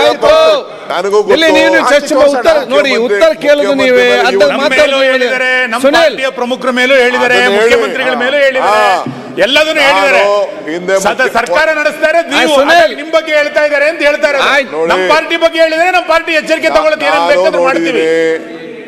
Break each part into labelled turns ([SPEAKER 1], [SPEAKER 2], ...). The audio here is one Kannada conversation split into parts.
[SPEAKER 1] ಸ್ವಲ್ಪ. ನನಗೂ
[SPEAKER 2] ಇಲ್ಲಿ
[SPEAKER 1] ಗೊತ್ತು.
[SPEAKER 2] ಉತ್ತರ ನೋಡಿ ಉತ್ತರ ಕೇಳೋದು ನೀವೇ. ಹೇಳಿದರೆ
[SPEAKER 1] ನಮ್ಮ
[SPEAKER 3] ಪಾರ್ಟಿಯ ಪ್ರಮುಖರ ಮೇಲೂ
[SPEAKER 1] ಹೇಳಿದರೆ
[SPEAKER 3] ಮುಖ್ಯಮಂತ್ರಿಗಳ ಮೇಲೂ ಹೇಳಿದ್ದಾರೆ.
[SPEAKER 1] ಹಾ.
[SPEAKER 3] ಎಲ್ಲದನ್ನು
[SPEAKER 1] ಹೇಳಿದರೆ
[SPEAKER 3] ಹೇಳಿದ್ದಾರೆ.
[SPEAKER 1] ಹಿಂದೆ
[SPEAKER 3] ಸರ್ಕಾರ ನಡೆಸ್ತಾರೆ. ನೀವು ನಿಮ್ ಬಗ್ಗೆ ಹೇಳ್ತಾ ಇದ್ದಾರೆ ಅಂತ
[SPEAKER 1] ಹೇಳ್ತಾರೆ.
[SPEAKER 3] ನಮ್ಮ ಪಾರ್ಟಿ ಬಗ್ಗೆ ಹೇಳಿದ್ರೆ ನಮ್ಮ ಪಾರ್ಟಿ ಎಚ್ಚರಿಕೆ ತಗೊಳ್ಳೋದು ಏನಂತ ಬೇಕಾದ್ರೂ ಮಾಡ್ತೀವಿ.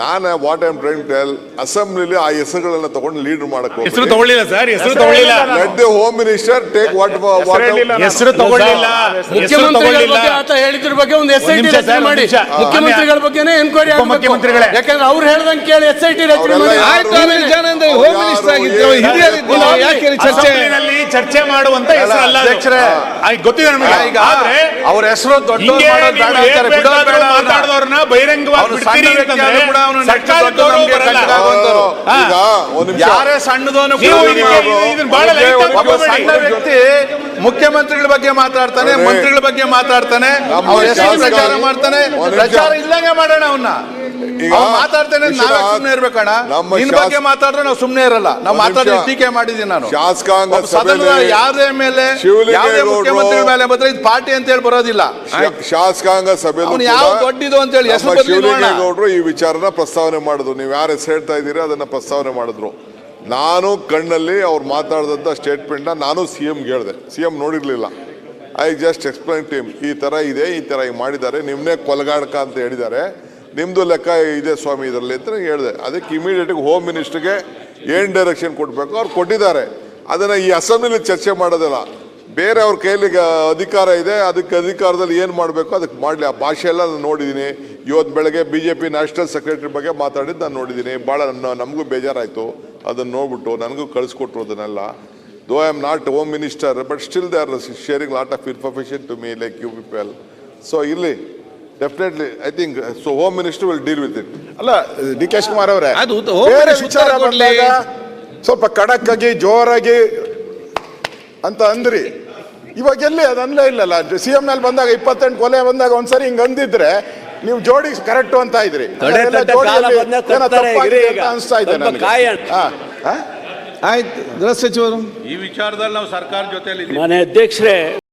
[SPEAKER 1] ನಾನು ವಾಟ್ ಐಮ್ ಟ್ರೈನ್ ಟೆಲ್ ಅಸೆಂಬ್ಲಿಲಿ ಆ ಹೆಸರುಗಳನ್ನ ತಗೊಂಡು ಲೀಡರ್ ಮಾಡಕ್
[SPEAKER 3] ಹೆಸರು ತಗೊಳ್ಳಿಲ್ಲ ಸರ್ ಹೆಸರು ತಗೊಳ್ಳಿಲ್ಲ.
[SPEAKER 1] Let the home minister take what
[SPEAKER 4] ಹೇಳಿಲ್ಲ
[SPEAKER 3] ಹೆಸರು ತಗೊಳ್ಳಿಲ್ಲ.
[SPEAKER 5] ಮುಖ್ಯಮಂತ್ರಿಗಳ ಬಗ್ಗೆ ಆತ ಹೇಳಿದ್ರ ಬಗ್ಗೆ ಒಂದು ಎಸ್ ಐ ಟಿ ರಚನೆ ಮಾಡಿ. ಮುಖ್ಯಮಂತ್ರಿಗಳ ಬಗ್ಗೆನೇ ಎನ್ಕ್ವೈರಿ
[SPEAKER 3] ಮುಖ್ಯಮಂತ್ರಿಗಳೇ
[SPEAKER 5] ಯಾಕಂದ್ರೆ ಅವ್ರು ಹೇಳ್ದಂಗೆ ಕೇಳಿ ಎಸ್ ಐ ಟಿ ರಚನೆ ಮಾಡಿ.
[SPEAKER 2] ಆಯ್ತು ಹೋಮ್ ಮಿನಿಸ್ಟರ್? ಹಿರಿಯರಿದ್ರು ಯಾಕೆ ಚರ್ಚೆ?
[SPEAKER 3] ಅಸೆಂಬ್ಲಿನಲ್ಲಿ ಚರ್ಚೆ ಮಾಡುವಂತ ಹೆಸರು ಅಲ್ಲ ಅದು.
[SPEAKER 4] ಅಧ್ಯಕ್ಷರೇ.
[SPEAKER 3] ಗೊತ್ತಿದೆ ನಮಗೆ?
[SPEAKER 4] ಈಗ
[SPEAKER 3] ಆದ್ರೆ
[SPEAKER 4] ಅವ್ರ ಹೆಸರು ದೊಡ್ಡ
[SPEAKER 3] ಮಾತಾಡಿದವ್ರನ್ನ ಬಹಿರಂಗವಾಗಿ
[SPEAKER 4] ಯಾರೇ ಸಣ್ಣದೋನು ಸಣ್ಣ ವ್ಯಕ್ತಿ ಮುಖ್ಯಮಂತ್ರಿಗಳ ಬಗ್ಗೆ ಮಾತಾಡ್ತಾನೆ. ಮಂತ್ರಿಗಳ ಬಗ್ಗೆ ಮಾತಾಡ್ತಾನೆ ಅವ್ರ ಹೆಸರು ಪ್ರಚಾರ ಮಾಡ್ತಾನೆ. ಪ್ರಚಾರ ಇಲ್ಲಂಗೆ ಮಾಡೋಣ ಅವನ್ನ
[SPEAKER 1] ಈಗ
[SPEAKER 4] ಮಾತಾಡ್ತಾನೆ ನಾವೇ
[SPEAKER 1] ಸುಮ್ಮನೆ
[SPEAKER 4] ಸುಮ್ನೆ ಇರ್ಬೇಕಣ್ಣ.
[SPEAKER 1] ನಮ್ಮ
[SPEAKER 4] ನಿನ್ ಬಗ್ಗೆ ಮಾತಾಡ್ರೆ ನಾವು ಸುಮ್ನೆ ಇರಲ್ಲ. ನಾವು
[SPEAKER 1] ಮಾತಾಡಿದ್ರೆ
[SPEAKER 4] ಮಾತಾಡಿ
[SPEAKER 1] ನಿಮಿಷ.
[SPEAKER 4] ಟೀಕೆ ಮಾಡಿದೀನಿ ನಾನು?
[SPEAKER 1] ಶಾಸಕಾಂಗ
[SPEAKER 4] ಸದನದ ಯಾರೇ ಮೇಲೆ
[SPEAKER 1] ಶಿವಲಿಂಗೇಗೌಡ್ರು-
[SPEAKER 4] ಯಾವುದೇ ಮುಖ್ಯಮಂತ್ರಿ ಮೇಲೆ ಬಂದ್ರೆ ಇದು ಪಾರ್ಟಿ ಅಂತ ಹೇಳಿ ಬರೋದಿಲ್ಲ.
[SPEAKER 1] ಶಾಸಕಾಂಗ ಸಭೆ
[SPEAKER 4] ಯಾವ ದೊಡ್ಡದು ಅಂತ ಹೇಳಿ ಹೆಸರು.
[SPEAKER 1] ಶಿವಲಿಂಗೇಗೌಡರು ಈ ವಿಚಾರನ ಪ್ರಸ್ತಾವನೆ ಮಾಡಿದ್ರು. ನೀವು ಯಾರು ಹೆಸರು ಹೇಳ್ತಾ ಇದ್ದೀರಿ ಅದನ್ನ ಪ್ರಸ್ತಾವನೆ ಮಾಡಿದ್ರು. ನಾನು ಕಣ್ಣಲ್ಲಿ ಅವ್ರು ಮಾತಾಡಿದಂಥ ಸ್ಟೇಟ್ಮೆಂಟ್ನ ನಾನು ಸಿ ಎಮ್ಗೆ ಹೇಳಿದೆ. ಸಿ ಎಂ ನೋಡಿರ್ಲಿಲ್ಲ. ಐ ಜಸ್ಟ್ ಎಕ್ಸ್ಪ್ಲೈನ್ ಟೀಮ್ ಈ ಥರ ಇದೆ ಈ ಥರ ಈಗ ಮಾಡಿದ್ದಾರೆ ನಿಮ್ಮನ್ನೇ ಕೊಲಗಾಡಕ ಅಂತ ಹೇಳಿದ್ದಾರೆ. ನಿಮ್ಮದು ಲೆಕ್ಕ ಇದೆ ಸ್ವಾಮಿ ಇದರಲ್ಲಿ ಅಂತ ಹೇಳಿದೆ. ಅದಕ್ಕೆ ಇಮಿಡಿಯೇಟಾಗಿ ಹೋಮ್ ಮಿನಿಸ್ಟ್ರಿಗೆ ಏನು ಡೈರೆಕ್ಷನ್ ಕೊಡಬೇಕು? ಅವ್ರು ಕೊಟ್ಟಿದ್ದಾರೆ. ಅದನ್ನು ಈ ಅಸೆಂಬ್ಲಿ ಚರ್ಚೆ ಮಾಡೋದಿಲ್ಲ. ಬೇರೆ ಅವ್ರ ಕೈಲಿ ಗ- ಅಧಿಕಾರ ಇದೆ. ಅದಕ್ಕೆ ಅಧಿಕಾರದಲ್ಲಿ ಏನು ಮಾಡಬೇಕು? ಅದಕ್ಕೆ ಮಾಡಲಿ. ಆ ಭಾಷೆ ನಾನು ನೋಡಿದ್ದೀನಿ. ಇವತ್ತು ಬೆಳಗ್ಗೆ B J P national secretary ಬಗ್ಗೆ ಮಾತಾಡಿದ್ದು ನಾನು ನೋಡಿದ್ದೀನಿ. ಭಾಳ ನಮಗೂ ಬೇಜಾರಾಯಿತು. ಅದನ್ನು ನೋಡ್ಬಿಟ್ಟು ನನಗೂ ಕಳಿಸ್ಕೊಟ್ರು ಅದನ್ನೆಲ್ಲ though I am not home minister but still they are sharing lot of information to me like you also ಇಲ್ಲಿ definitely I think so home minister will deal with it
[SPEAKER 4] ಅಲ್ಲ ಡಿ ಕೆ ಶಿವಕುಮಾರ್ ಅವರೇ
[SPEAKER 2] ಅದು ಹೋಮ್
[SPEAKER 4] ಬೇರೆ
[SPEAKER 2] ಮಿನಿಸ್ಟರ್
[SPEAKER 4] ವಿಚಾರ
[SPEAKER 2] ಉತ್ತರ ಕೊಡ್ಲಿ.
[SPEAKER 4] ಬಂದಾಗ ಸ್ವಲ್ಪ ಖಡಕ್ಕಾಗಿ ಆಗಿ ಜೋರಾಗಿ ಅಂತ ಅಂದ್ರಿ ಇವಾಗ ಎಲ್ಲಿ ಅದು ಅನ್ಲೇ ಇಲ್ಲಲ್ಲ ಸಿ ಎಂ ನಲ್ಲಿ ಬಂದಾಗ ಇಪ್ಪತ್ತೆಂಟು ಕೊಲೆ ಬಂದಾಗ ಒಂದ್ಸರಿ ಹಿಂಗ್ ಅಂದಿದ್ರೆ ನೀವು ಜೋಡಿ ಕರೆಕ್ಟ್ ಅಂತ ಇದ್ರಿ
[SPEAKER 6] ತೊಡೆ
[SPEAKER 4] ಅದೆಲ್ಲ
[SPEAKER 6] ತಟ್ಟೆ ಕಾಲ
[SPEAKER 4] ಜೋಡಿಯಲ್ಲಿ
[SPEAKER 6] ಬಂದಾಗ
[SPEAKER 4] ಏನೋ
[SPEAKER 6] ತಪ್ತಾರೆ
[SPEAKER 4] ತಪ್ಪಾಗಿದೆ
[SPEAKER 6] ಇರಿ
[SPEAKER 4] ಅಂತ
[SPEAKER 6] ಈಗ.
[SPEAKER 4] ಇದೆ
[SPEAKER 6] ಸ್ವಲ್ಪ
[SPEAKER 4] ನನಗೆ
[SPEAKER 6] ಕಾಯೋಣ.
[SPEAKER 4] ಹಾ, ಹಾ?
[SPEAKER 2] ಆಯ್ತು ಗೃಹ ಸಚಿವರು
[SPEAKER 7] ಈ ವಿಚಾರದಲ್ಲಿ ನಾವು ಸರ್ಕಾರ ಜೊತೆಲಿ
[SPEAKER 6] ಮನೆ ಅಧ್ಯಕ್ಷರೇ